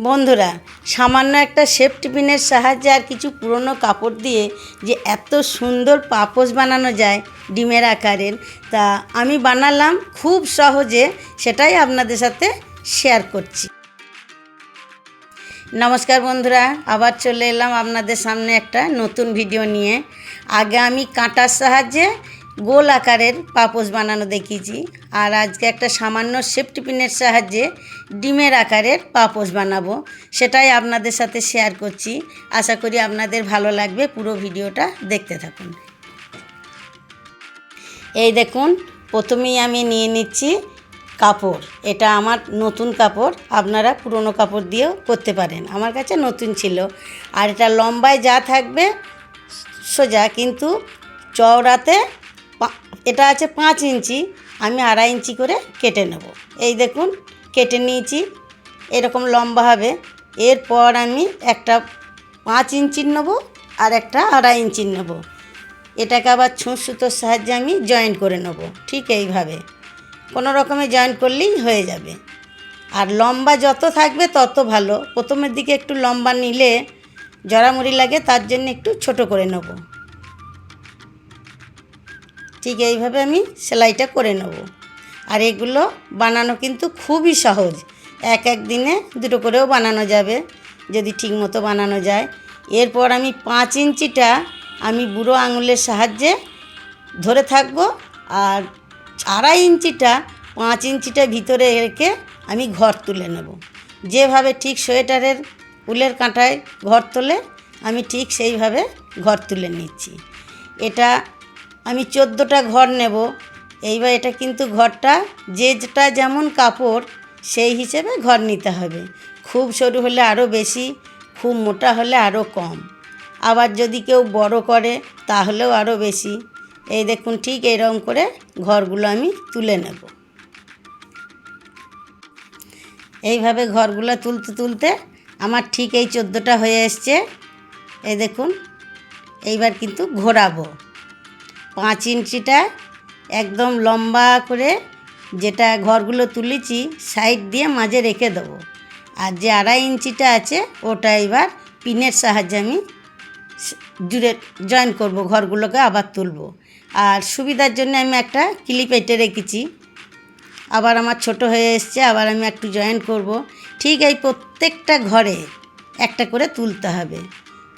বন্ধুরা, সামান্য একটা সেফটি পিনের সাহায্যে আর কিছু পুরনো কাপড় দিয়ে যে এত সুন্দর পাপোশ বানানো যায় ডিমের আকারের, তা আমি বানালাম খুব সহজে, সেটাই আপনাদের সাথে শেয়ার করছি। নমস্কার বন্ধুরা, আবার চলে এলাম আপনাদের সামনে একটা নতুন ভিডিও নিয়ে। আগে আমি কাঁটার সাহায্যে গোল আকারের পাপোশ বানানো দেখিয়েছি। আর আজকে একটা সামান্য সেফটি পিনের সাহায্যে ডিমের আকারের পাপোশ বানাবো। সেটাই আপনাদের সাথে শেয়ার করছি। আশা করি আপনাদের ভালো লাগবে পুরো ভিডিওটা দেখতে থাকুন। এই দেখুন, প্রথমেই আমি নিয়ে নিচ্ছি কাপড়। এটা আমার নতুন কাপড়। আপনারা পুরনো কাপড় দিয়েও করতে পারেন। আমার কাছে নতুন ছিল। আর এটা লম্বায় যা থাকবে, সোজা। কিন্তু চওড়াতে এটা আছে পাঁচ ইঞ্চি, আমি আড়াই ইঞ্চি করে কেটে নেব। এই দেখুন, কেটে নিয়েছি, এরকম লম্বা হবে। এরপর আমি একটা পাঁচ ইঞ্চির নেব আর একটা আড়াই ইঞ্চির নেব। এটাকে আবার ছুঁচ সুতোর সাহায্যে আমি জয়েন করে নেব, ঠিক এইভাবে। কোনো রকমে জয়েন করলেই হয়ে যাবে। আর লম্বা যত থাকবে তত ভালো। প্রথমের দিকে একটু লম্বা নিলে জড়ামুড়ি লাগে, তার জন্য একটু ছোট করে নেব। ঠিক এইভাবে আমি সেলাইটা করে নেব। আর এগুলো বানানো কিন্তু খুবই সহজ। এক এক দিনে দুটো করেও বানানো যাবে, যদি ঠিক মতো বানানো যায়। এরপর আমি পাঁচ ইঞ্চিটা আমি বুড়ো আঙুলের সাহায্যে ধরে থাকব আর আড়াই ইঞ্চিটা, পাঁচ ইঞ্চিটা ভিতরে রেখে আমি ঘর তুলে নেব। যেভাবে ঠিক সোয়েটারের উলের কাঁটায় ঘর তোলে, আমি ঠিক সেইভাবে ঘর তুলে নিচ্ছি। এটা আমি চোদ্দোটা ঘর নেব। এইবার এটা কিন্তু ঘরটা যেটা যেমন কাপড়, সেই হিসেবে ঘর নিতে হবে। খুব সরু হলে আরও বেশি, খুব মোটা হলে আরও কম। আবার যদি কেউ বড় করে, তাহলেও আরও বেশি। এই দেখুন, ঠিক এরকম করে ঘরগুলো আমি তুলে নেব। এইভাবে ঘরগুলো তুলতে তুলতে আমার ঠিক এই চোদ্দোটা হয়ে এসছে। এই দেখুন, এইবার কিন্তু ঘোরাবো। পাঁচ ইঞ্চিটা একদম লম্বা করে যেটা ঘরগুলো তুলেছি, সাইড দিয়ে মাঝে রেখে দেবো। আর যে আড়াই ইঞ্চিটা আছে, ওটা এবার পিনের সাহায্যে আমি জুড়ে জয়েন করব, ঘরগুলোকে আবার তুলব। আর সুবিধার জন্য আমি একটা ক্লিপ এঁটে রেখেছি। আবার আমার ছোট হয়ে এসছে, আবার আমি একটু জয়েন করব। ঠিক এই প্রত্যেকটা ঘরে একটা করে তুলতে হবে।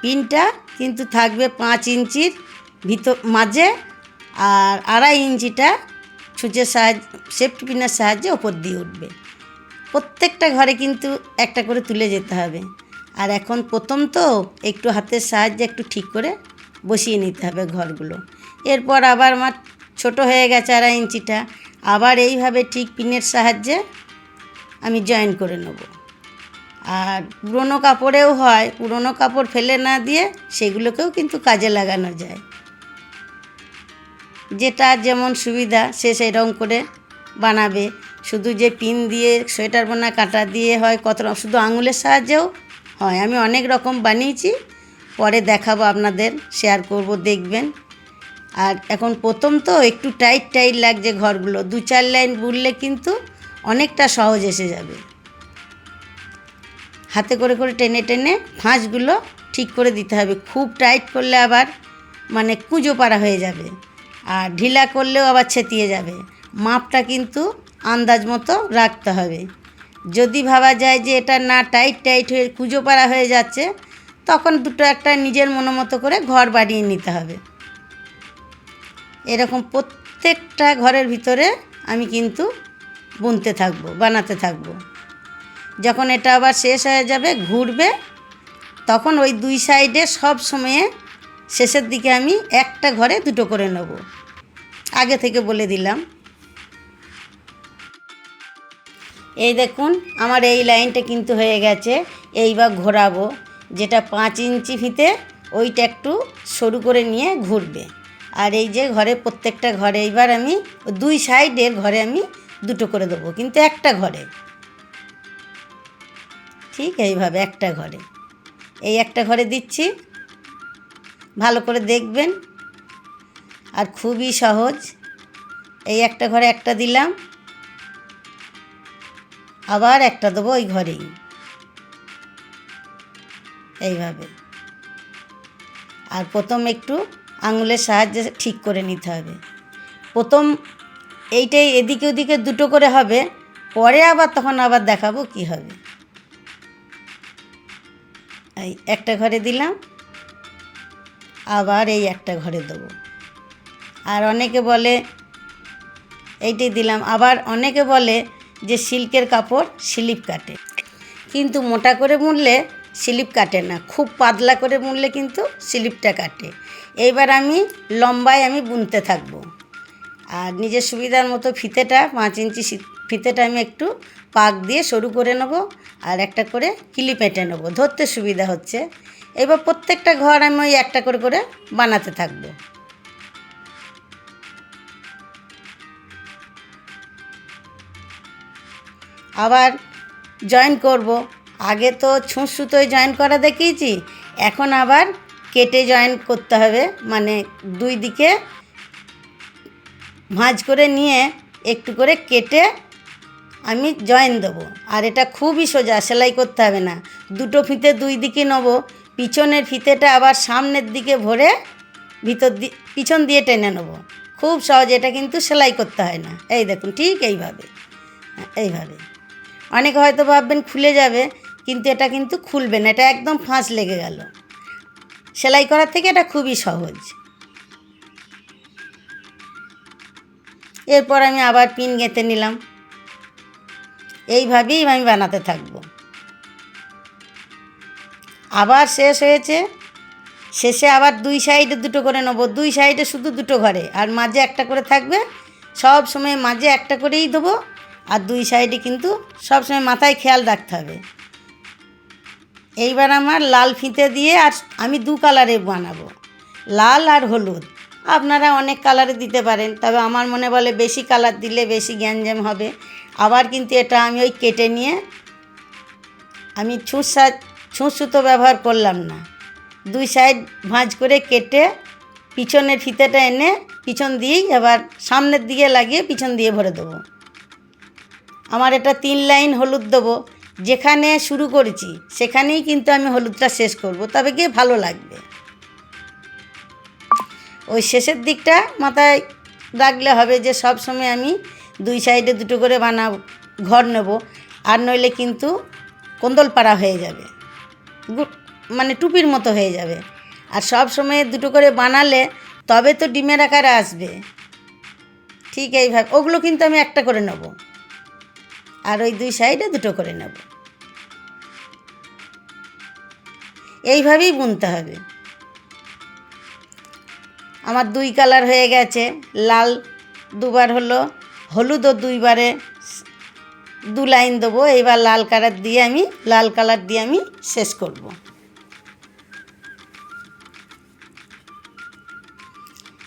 পিনটা কিন্তু থাকবে পাঁচ ইঞ্চির ভিতর মাঝে আর আড়াই ইঞ্চিটা ছুঁচের সাহায্য, সেফটি পিনের সাহায্যে ওপর দিয়ে উঠবে। প্রত্যেকটা ঘরে কিন্তু একটা করে তুলে যেতে হবে। আর এখন প্রথম তো একটু হাতের সাহায্যে একটু ঠিক করে বসিয়ে নিতে হবে ঘরগুলো। এরপর আবার আমার ছোট হয়ে গেছে আড়াই ইঞ্চিটা। আবার এইভাবে ঠিক পিনের সাহায্যে আমি জয়েন করে নেব। আর পুরনো কাপড়েও হয়, পুরনো কাপড় ফেলে না দিয়ে সেগুলোকেও কিন্তু কাজে লাগানো যায়। যেটা যেমন সুবিধা, সে সেই রকম করে বানাবে। শুধু যে পিন দিয়ে, সোয়েটার বোনা, কাটা দিয়ে হয়, কত শুধু আঙুলের সাহায্যেও হয়। আমি অনেক রকম বানিয়েছি, পরে দেখাবো আপনাদের শেয়ার করব, দেখবেন। আর এখন প্রথম তো একটু টাইট টাইট লাগছে ঘরগুলো। দু চার লাইন বুনলে কিন্তু অনেকটা সহজ এসে যাবে। হাতে করে করে টেনে টেনে ফাঁসগুলো ঠিক করে দিতে হবে। খুব টাইট করলে আবার মানে কুঁজো পাড়া হয়ে যাবে। আর ঢিলা করলেও আবার ছেতিয়ে যাবে। মাপটা কিন্তু আন্দাজ মতো রাখতে হবে। যদি ভাবা যায় যে এটা না টাইট টাইট হয়ে কুঁজো পাড়া হয়ে যাচ্ছে, তখন দুটো একটা নিজের মতো করে ঘর বানিয়ে নিতে হবে। এরকম প্রত্যেকটা ঘরের ভিতরে আমি কিন্তু বুনতে থাকব, বানাতে থাকব। যখন এটা আবার শেষ হয়ে যাবে, ঘুরবে, তখন ওই দুই সাইডে সব সময়ে শেষের দিকে আমি একটা ঘরে দুটো করে নেব। আগে থেকে বলে দিলাম। এই দেখুন, আমার এই লাইনটা কিন্তু হয়ে গেছে। এইবার ঘোরাবো, যেটা পাঁচ ইঞ্চি ফিতে, ওইটা একটু সরু করে নিয়ে ঘুরবে। আর এই যে ঘরে, প্রত্যেকটা ঘরে এইবার আমি দুই সাইডের ঘরে আমি দুটো করে দেবো, কিন্তু একটা ঘরে। ঠিক এইভাবে একটা ঘরে। এই একটা ঘরে দিচ্ছি। ভালো করে দেখবেন। আর খুবই সহজ। এই একটা ঘরে একটা দিলাম। আবার একটা দেবো ওই ঘরেই। এইভাবে। আর প্রথম একটু আঙুলের সাহায্যে ঠিক করে নিতে হবে। প্রথম এইটাই এদিকে ওদিকে দুটো করে হবে। পরে আবার তখন আবার দেখাবো কি হবে। এই একটা ঘরে দিলাম। আবার এই একটা ঘরে দেবো। আর অনেকে বলে এইটি দিলাম। আবার অনেকে বলে যে সিল্কের কাপড় স্লিপ কাটে। কিন্তু মোটা করে মুড়লে স্লিপ কাটে না। খুব পাতলা করে মুড়লে কিন্তু স্লিপটা কাটে। এইবার আমি লম্বায় আমি বুনতে থাকব। আর নিজের সুবিধার মতো ফিতেটা, পাঁচ ইঞ্চি ফিতেটা আমি একটু পাক দিয়ে সরু করে নেব। আর একটা করে কিলি পেটে নেব। ধরতে সুবিধা হচ্ছে। এবার প্রত্যেকটা ঘর আমি ওই একটা করে করে বানাতে থাকব। আবার জয়েন করব। আগে তো ছুঁচ সুতোয় জয়েন করা দেখিয়েছি, এখন আবার কেটে জয়েন করতে হবে মানে দুই দিকে ভাঁজ করে নিয়ে একটু করে কেটে আমি জয়েন দেবো। আর এটা খুবই সোজা, সেলাই করতে হবে না। দুটো ফিতে দুই দিকে নেব। পিছনের ফিতেটা আবার সামনের দিকে ভরে ভিতর দি পিছন দিয়ে টেনে নেব। খুব সহজ এটা কিন্তু সেলাই করতে হয় না। এই দেখুন ঠিক এইভাবে। হ্যাঁ, এইভাবে। অনেকে হয়তো ভাববেন খুলে যাবে কিন্তু এটা কিন্তু খুলবে না এটা একদম ফাঁস লেগে গেল। সেলাই করার থেকে এটা খুবই সহজ। এরপর আমি আবার পিন গেঁথে নিলাম। এইভাবেই আমি বানাতে থাকব। আবার শেষ হয়েছে। শেষে আবার দুই সাইডে দুটো করে নেব। দুই সাইডে শুধু দুটো ঘরে। আর মাঝে একটা করে থাকবে। সব সময় মাঝে একটা করেই দেবো। আর দুই সাইডে কিন্তু সব সময় মাথায় খেয়াল রাখতে হবে। এইবার আমার লাল ফিতে দিয়ে আর আমি দু কালারে বানাবো। লাল আর হলুদ। আপনারা অনেক কালারে দিতে পারেন। তবে আমার মনে বলে বেশি কালার দিলে বেশি গ্যাঞ্জাম হবে। আবার কিন্তু এটা আমি ওই কেটে নিয়ে আমি ছুঁচ সুতো ব্যবহার করলাম না। দুই সাইড ভাঁজ করে কেটে পিছনের ফিতেটা এনে পিছন দিয়েই এবার সামনের দিকে লাগিয়ে পিছন দিয়ে ভরে দেবো। আমার এটা তিন লাইন হলুদ দেবো। যেখানে শুরু করেছি, সেখানেই কিন্তু আমি হলুদটা শেষ করব, তবে গিয়ে ভালো লাগবে। ওই শেষের দিকটা মাথায় রাখলে হবে যে সব সময় আমি দুই সাইডে দুটো করে বানাব, ঘর নেব, আর নইলে কিন্তু কোন্দলপাড়া হয়ে যাবে। মানে টুপির মতো হয়ে যাবে। আর সব সময় দুটো করে বানালে তবে তো ডিমের আকারে আসবে। ঠিক এইভাবে ওগুলো কিন্তু আমি একটা করে নেব। আর ওই দুই সাইডে দুটো করে নেব। এইভাবেই বুনতে হবে। আমার দুই কালার হয়ে গেছে। লাল দুবার হলো, হলুদও দুইবারে। দু লাইন দেবো, এইবার লাল কালার দিয়ে আমি, লাল কালার দিয়ে আমি শেষ করব।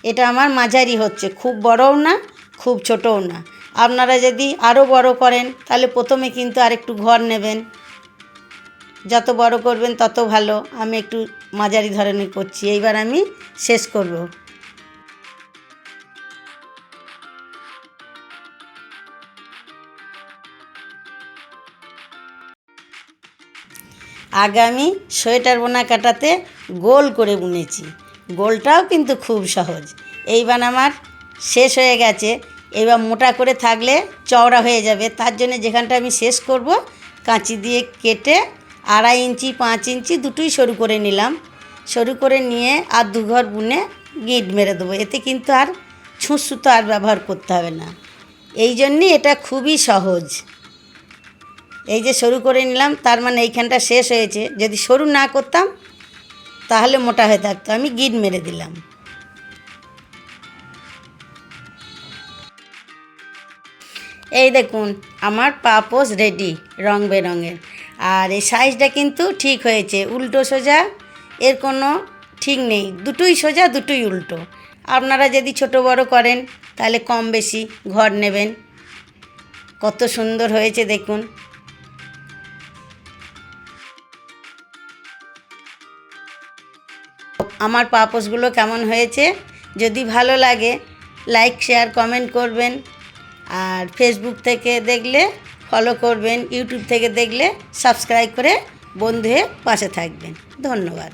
এটা আমার মাঝারি হচ্ছে, খুব বড়ও না, খুব ছোটও না। আপনারা যদি আরও বড় করেন, তাহলে প্রথমে কিন্তু আরেকটু ঘর নেবেন। যত বড় করবেন, তত ভালো। আমি একটু মাঝারি ধরনের করছি, এইবার আমি শেষ করব। আগে আমি সোয়েটার বোনা কাটাতে গোল করে বুনেছি। গোলটাও কিন্তু খুব সহজ। এইবার আমার শেষ হয়ে গেছে। এবার মোটা করে থাকলে চওড়া হয়ে যাবে। তার জন্য যেখানটা আমি শেষ করব, কাঁচি দিয়ে কেটে আড়াই ইঞ্চি, পাঁচ ইঞ্চি দুটোই সরু করে নিলাম। সরু করে নিয়ে আর দুঘর বুনে গিট মেরে দেবো। এতে কিন্তু আর ছুঁচ সুতো আর ব্যবহার করতে হবে না। এই জন্যই এটা খুবই সহজ। এই যে সরু করে নিলাম, তার মানে এইখানটা শেষ হয়েছে। যদি সরু না করতাম, তাহলে মোটা হয়ে থাকতো। আমি গিট মেরে দিলাম। এই দেখুন, আমার পাপোস রেডি, রং বেরঙের। আর এই সাইজটা কিন্তু ঠিক হয়েছে, উল্টো সোজা, এর কোনো ঠিক নেই। দুটোই সোজা, দুটোই উল্টো। আপনারা যদি ছোট বড় করেন, তাহলে কম বেশি ঘর নেবেন। কত সুন্দর হয়েছে দেখুন। আমার পাপোসগুলো কেমন হয়েছে? যদি ভালো লাগে লাইক শেয়ার কমেন্ট করবেন। আর ফেসবুক থেকে দেখলে ফলো করবেন। ইউটিউব থেকে দেখলে সাবস্ক্রাইব করে বন্ধু হয়ে পাশে থাকবেন। ধন্যবাদ।